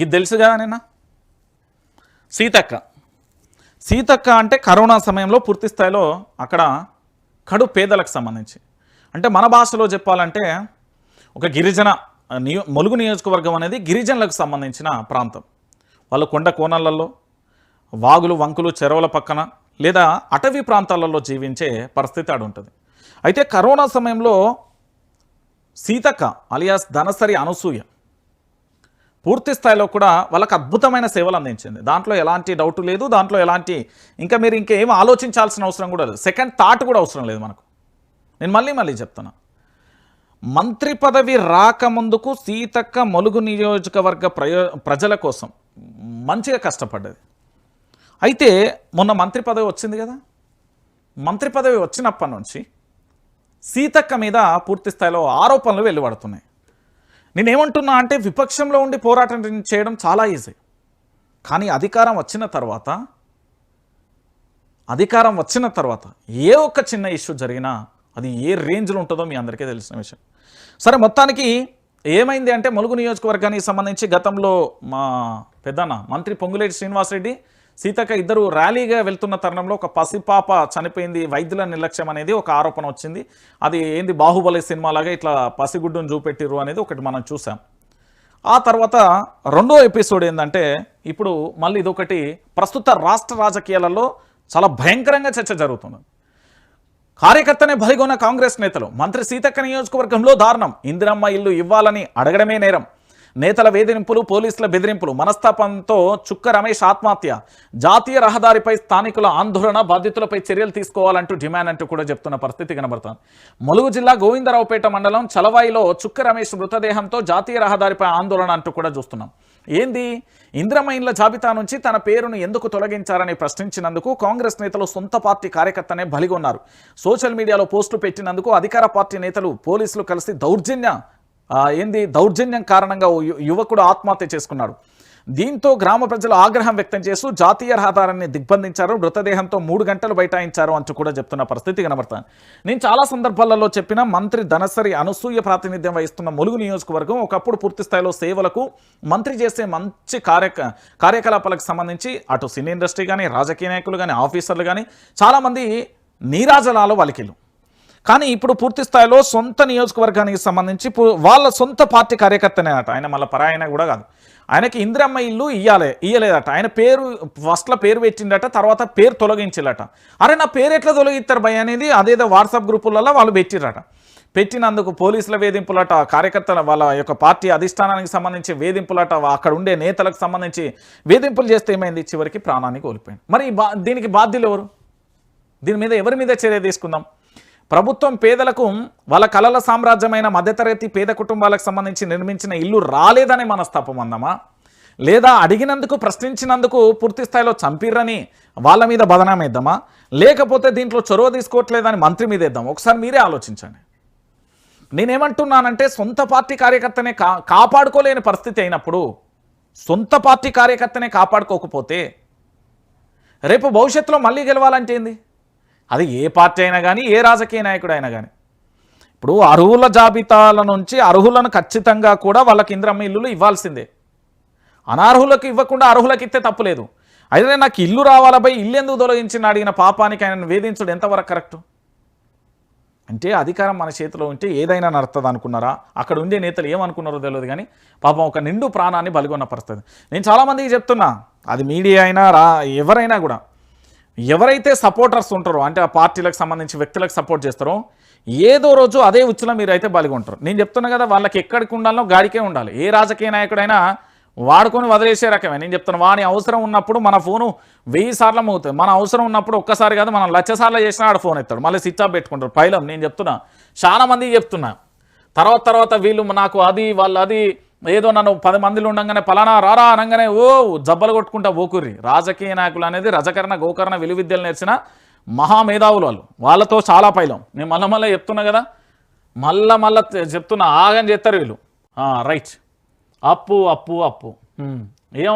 ఇది తెలుసు కదా నిన్న? సీతక్క. సీతక్క అంటే కరోనా సమయంలో పూర్తి స్థాయిలో అక్కడ కడు పేదలకు సంబంధించి. అంటే మన భాషలో చెప్పాలంటే ఒక గిరిజన నియో ములుగు నియోజకవర్గం అనేది గిరిజనులకు సంబంధించిన ప్రాంతం. వాళ్ళు కొండ కోనలలో వాగులు వంకులు చెరువుల పక్కన లేదా అటవీ ప్రాంతాలలో జీవించే పరిస్థితి ఆడు ఉంటుంది. అయితే కరోనా సమయంలో సీతక్క అలియాస్ ధనసరి అనసూయ పూర్తి స్థాయిలో కూడా వాళ్ళకి అద్భుతమైన సేవలు అందించింది. దాంట్లో ఎలాంటి డౌట్ లేదు దాంట్లో ఎలాంటి ఇంకా మీరు ఇంకేం ఆలోచించాల్సిన అవసరం కూడా లేదు. సెకండ్ థాట్ కూడా అవసరం లేదు మనకు. నేను మళ్ళీ మళ్ళీ చెప్తున్నా. మంత్రి పదవి రాకముందుకు సీతక్క మొలుగు నియోజకవర్గ ప్రయో ప్రజల కోసం మంచిగా కష్టపడ్డది. అయితే మొన్న మంత్రి పదవి వచ్చింది కదా? మంత్రి పదవి వచ్చినప్పటి నుంచి సీతక్క మీద పూర్తి స్థాయిలో ఆరోపణలు వెలువడుతున్నాయి. నేనేమంటున్నా అంటే విపక్షంలో ఉండి పోరాటం చేయడం చాలా ఈజీ. కానీ అధికారం వచ్చిన తర్వాత అధికారం వచ్చిన తర్వాత ఏ ఒక్క చిన్న ఇష్యూ జరిగినా అది ఏ రేంజ్లో ఉంటుందో మీ అందరికీ తెలిసిన విషయం. సరే మొత్తానికి ఏమైంది అంటే ములుగు నియోజకవర్గానికి సంబంధించి గతంలో మా పెద్దన్న మంత్రి పొంగులేటి శ్రీనివాసరెడ్డి సీతక్క ఇద్దరు ర్యాలీగా వెళ్తున్న తరుణంలో ఒక పసిపాప చనిపోయింది. వైద్యుల నిర్లక్ష్యం అనేది ఒక ఆరోపణ వచ్చింది. అది ఏంది బాహుబలి సినిమాలాగా ఇట్లా పసిగుడ్డును చూపెట్టిర్రు అనేది ఒకటి మనం చూసాం. ఆ తర్వాత రెండో ఎపిసోడ్ ఏంటంటే ఇప్పుడు మళ్ళీ ఇదొకటి ప్రస్తుత రాష్ట్ర రాజకీయాలలో చాలా భయంకరంగా చర్చ జరుగుతుంది. కార్యకర్తనే బలిగొన్న కాంగ్రెస్ నేతలు మంత్రి సీతక్క నియోజకవర్గంలో దారుణం. ఇందిరమ్మ ఇల్లు ఇవ్వాలని అడగడమే నేరం. నేతల వేధింపులు పోలీసుల బెదిరింపులు మనస్తాపంతో చుక్క రమేష్ ఆత్మహత్య. జాతీయ రహదారిపై స్థానికుల ఆందోళన బాధితులపై చర్యలు తీసుకోవాలంటూ డిమాండ్ అంటూ కూడా చెప్తున్న పరిస్థితి కనబడుతుంది. ములుగు జిల్లా గోవిందరావుపేట మండలం చలవాయిలో చుక్క రమేష్ మృతదేహంతో జాతీయ రహదారిపై ఆందోళన అంటూ కూడా చూస్తున్నాం. ఏంది? ఇంద్రమైన్ల జాబితా నుంచి తన పేరును ఎందుకు తొలగించారని ప్రశ్నించినందుకు కాంగ్రెస్ నేతలు సొంత పార్టీ కార్యకర్తనే బలిగొన్నారు. సోషల్ మీడియాలో పోస్టు పెట్టినందుకు అధికార పార్టీ నేతలు పోలీసులు కలిసి దౌర్జన్య ఏంది? దౌర్జన్యం కారణంగా యువకుడు ఆత్మహత్య చేసుకున్నాడు. దీంతో గ్రామ ప్రజలు ఆగ్రహం వ్యక్తం చేస్తూ జాతీయ రహదారాన్ని దిగ్బంధించారు. మృతదేహంతో మూడు గంటలు బైఠాయించారు అంటూ కూడా చెప్తున్న పరిస్థితి కనబడుతుంది. నేను చాలా సందర్భాలలో చెప్పిన మంత్రి ధనసరి అనసూయ ప్రాతినిధ్యం వహిస్తున్న ములుగు నియోజకవర్గం ఒకప్పుడు పూర్తి స్థాయిలో సేవలకు మంత్రి చేసే మంచి కార్యక కార్యకలాపాలకు సంబంధించి అటు సినీ ఇండస్ట్రీ కానీ రాజకీయ నాయకులు కానీ ఆఫీసర్లు కానీ చాలామంది నీరాజలాలు వలికిలు కానీ ఇప్పుడు పూర్తి స్థాయిలో సొంత నియోజకవర్గానికి సంబంధించి వాళ్ళ సొంత పార్టీ కార్యకర్తనే అట ఆయన మళ్ళీ పరాయన కూడా కాదు. ఆయనకి ఇందిరమ్మ ఇల్లు ఇయ్యాలే ఇయ్యలేదట. ఆయన పేరు ఫస్ట్లో పేరు పెట్టిండట తర్వాత పేరు తొలగించిల్లట. అరే నా పేరు ఎట్లా తొలగిస్తారు భయ అనేది అదేదో వాట్సాప్ గ్రూపులలో వాళ్ళు పెట్టిరట పెట్టినందుకు పోలీసుల వేధింపులట కార్యకర్తల వాళ్ళ యొక్క పార్టీ అధిష్టానానికి సంబంధించి వేధింపులట అక్కడ ఉండే నేతలకు సంబంధించి వేధింపులు చేస్తే ఏమైంది? చివరికి ప్రాణాన్ని కోల్పోయింది. మరి బా దీనికి బాధ్యులు ఎవరు? దీని మీద ఎవరి మీద చర్య తీసుకుందాం? ప్రభుత్వం పేదలకు వాళ్ళ కలల సామ్రాజ్యమైన మధ్యతరగతి పేద కుటుంబాలకు సంబంధించి నిర్మించిన ఇల్లు రాలేదనే మనస్తాపం అందమా? లేదా అడిగినందుకు ప్రశ్నించినందుకు పూర్తి స్థాయిలో చంపిర్రని వాళ్ళ మీద బదనాం వేద్దామా? లేకపోతే దీంట్లో చొరవ తీసుకోవట్లేదని మంత్రి మీద ఇద్దాం ఒకసారి మీరే ఆలోచించండి. నేనేమంటున్నానంటే సొంత పార్టీ కార్యకర్తనే కా కాపాడుకోలేని పరిస్థితి అయినప్పుడు సొంత పార్టీ కార్యకర్తనే కాపాడుకోకపోతే రేపు భవిష్యత్తులో మళ్ళీ గెలవాలంటే ఏంది? అది ఏ పార్టీ అయినా కానీ ఏ రాజకీయ నాయకుడు అయినా కానీ ఇప్పుడు అర్హుల జాబితాల నుంచి అర్హులను ఖచ్చితంగా కూడా వాళ్ళకి ఇంద్రమ్మ ఇల్లులు ఇవ్వాల్సిందే. అనర్హులకు ఇవ్వకుండా అర్హులకు ఇస్తే తప్పులేదు అయితే నాకు ఇల్లు రావాలపై ఇల్లు ఎందుకు తొలగించిన అడిగిన పాపానికి ఆయన వేధించడం. ఎంతవరకు కరెక్ట్? అంటే అధికారం మన చేతిలో ఉంటే ఏదైనా నడుతుంది అనుకున్నారా? అక్కడ ఉండే నేతలు ఏమనుకున్నారో తెలియదు కానీ పాపం ఒక నిండు ప్రాణాన్ని బలిగొన్న పరిస్థితి నేను చాలామందికి చెప్తున్నా అది మీడియా అయినా రా ఎవరైనా కూడా. ఎవరైతే సపోర్టర్స్ ఉంటారో అంటే ఆ పార్టీలకు సంబంధించి వ్యక్తులకు సపోర్ట్ చేస్తారో ఏదో రోజు అదే ఉచ్చులో మీరు అయితే బలిగొంటారు. నేను చెప్తున్నా కదా వాళ్ళకి ఎక్కడికి ఉండాలో గాడికే ఉండాలి. ఏ రాజకీయ నాయకుడైనా వాడుకొని వదిలేసే రకమే. నేను చెప్తాను వాని అవసరం ఉన్నప్పుడు మన ఫోను వెయ్యి సార్లు మోగుతుంది మన అవసరం ఉన్నప్పుడు ఒక్కసారి కాదు మనం లక్ష సార్లు చేసినా ఆడ ఫోన్ ఎత్తాడు. మళ్ళీ స్విచ్ ఆఫ్ పెట్టుకుంటారు పైలం నేను చెప్తున్నా చాలా మంది చెప్తున్నా. తర్వాత తర్వాత వీళ్ళు నాకు అది వాళ్ళు అది ఏదో నన్ను పది మందిలో ఉండగానే పలానా రారా అనగానే ఓ జబ్బలు కొట్టుకుంటా ఓకుర్రి రాజకీయ నాయకులు అనేది రజకరణ గోకరణ విలువిద్యలు నేర్చిన మహామేధావులు వాళ్ళు. వాళ్ళతో చాలా పైలం. నేను మళ్ళీ మళ్ళీ చెప్తున్నా కదా. మళ్ళా మళ్ళా చెప్తున్నా ఆగని చేస్తారు వీళ్ళు. రైట్. అప్పు అప్పు అప్పు. ఏం